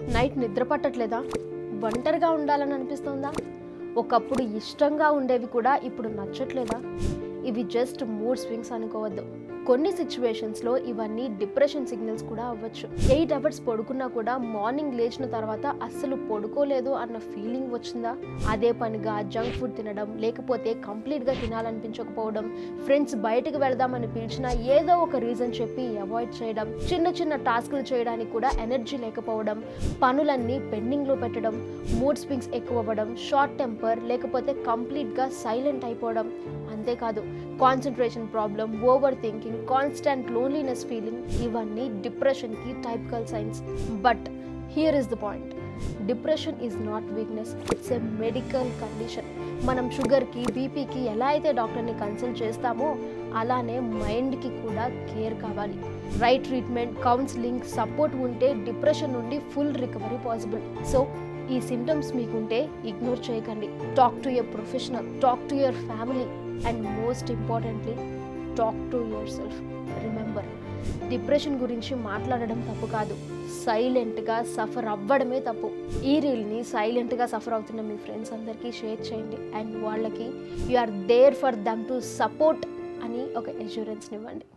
Night నిద్ర పట్టట్లేదా? ఒంటరిగా ఉండాలని అనిపిస్తుందా? ఒకప్పుడు ఇష్టంగా ఉండేవి కూడా ఇప్పుడు నచ్చట్లేదా? ఇవి జస్ట్ మూడ్ స్వింగ్స్ అనుకోవద్దు. కొన్ని సిచ్యువేషన్స్లో ఇవన్నీ డిప్రెషన్ సిగ్నల్స్ కూడా అవ్వచ్చు. ఎయిట్ అవర్స్ పడుకున్నా కూడా మార్నింగ్ లేచిన తర్వాత అస్సలు పడుకోలేదు అన్న ఫీలింగ్ వచ్చిందా? అదే పనిగా జంక్ ఫుడ్ తినడం లేకపోతే కంప్లీట్గా తినాలనిపించకపోవడం ఫ్రెండ్స్ బయటకు వెళదామని పిలిచినా ఏదో ఒక రీజన్ చెప్పి అవాయిడ్ చేయడం చిన్న చిన్న టాస్క్లు చేయడానికి కూడా ఎనర్జీ లేకపోవడం పనులన్నీ పెండింగ్లో పెట్టడం మూడ్ స్వింగ్స్ ఎక్కువ అవ్వడం షార్ట్ టెంపర్ లేకపోతే కంప్లీట్గా సైలెంట్ అయిపోవడం అంతేకాదు. Concentration problem over thinking constant loneliness feeling ఇవన్నీ డిప్రెషన్కి typical signs but here is the point depression is not weakness it's a medical condition మనం షుగర్కి బీపీకి ఎలా అయితే డాక్టర్ని కన్సల్ట్ చేస్తామో అలానే మైండ్కి కూడా కేర్ కావాలి. రైట్ ట్రీట్మెంట్ కౌన్సిలింగ్ సపోర్ట్ ఉంటే డిప్రెషన్ నుండి ఫుల్ రికవరీ పాసిబుల్ సో ఈ సిమ్టమ్స్ మీకుంటే ఇగ్నోర్ చేయకండి. Talk to your professional talk to your family and most importantly talk to yourself remember depression గురించి మాట్లాడడం తప్పు కాదు. సైలెంట్గా సఫర్ అవ్వడమే తప్పు. ఈ రీల్ని సైలెంట్గా సఫర్ అవుతున్న మీ ఫ్రెండ్స్ అందరికీ షేర్ చేయండి అండ్ వాళ్ళకి you are there for them to support అని ఒక ఎష్యూరెన్స్ని ఇవ్వండి.